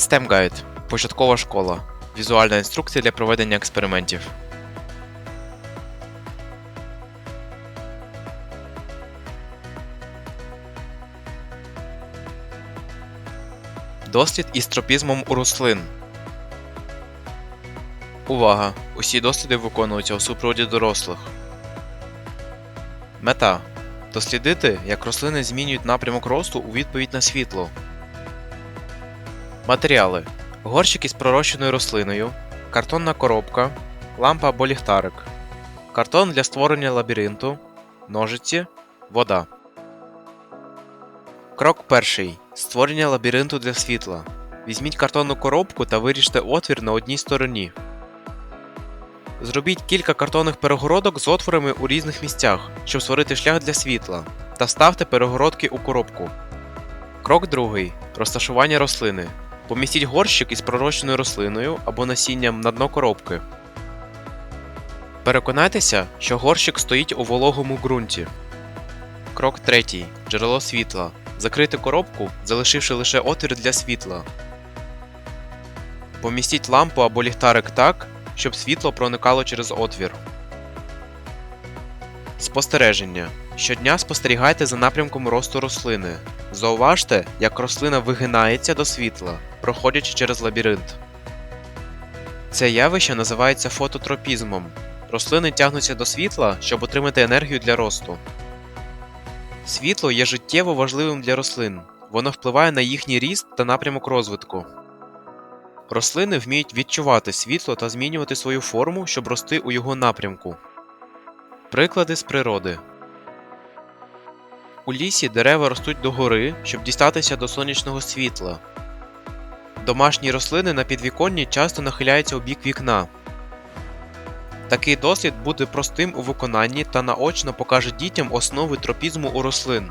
STEM Guide – початкова школа. Візуальна інструкція для проведення експериментів. Дослід із тропізмом у рослин. Увага! Усі досліди виконуються у супроводі дорослих. Мета дослідити, як рослини змінюють напрямок росту у відповідь на світло. Матеріали: горщик із пророщеною рослиною, картонна коробка, лампа або ліхтарик, картон для створення лабіринту, ножиці, вода. Крок перший. Створення лабіринту для світла. Візьміть картонну коробку та виріжте отвір на одній стороні. Зробіть кілька картонних перегородок з отворами у різних місцях, щоб створити шлях для світла, та ставте перегородки у коробку. Крок другий. Розташування рослини. Помістіть горщик із пророщеною рослиною або насінням на дно коробки. Переконайтеся, що горщик стоїть у вологому ґрунті. Крок третій. Джерело світла. Закрити коробку, залишивши лише отвір для світла. Помістіть лампу або ліхтарик так, щоб світло проникало через отвір. Спостереження. Щодня спостерігайте за напрямком росту рослини. Зауважте, як рослина вигинається до світла, проходячи через лабіринт. Це явище називається фототропізмом. Рослини тягнуться до світла, щоб отримати енергію для росту. Світло є життєво важливим для рослин. Воно впливає на їхній ріст та напрямок розвитку. Рослини вміють відчувати світло та змінювати свою форму, щоб рости у його напрямку. Приклади з природи. У лісі дерева ростуть догори, щоб дістатися до сонячного світла. Домашні рослини на підвіконні часто нахиляються у бік вікна. Такий дослід буде простим у виконанні та наочно покаже дітям основи тропізму у рослин.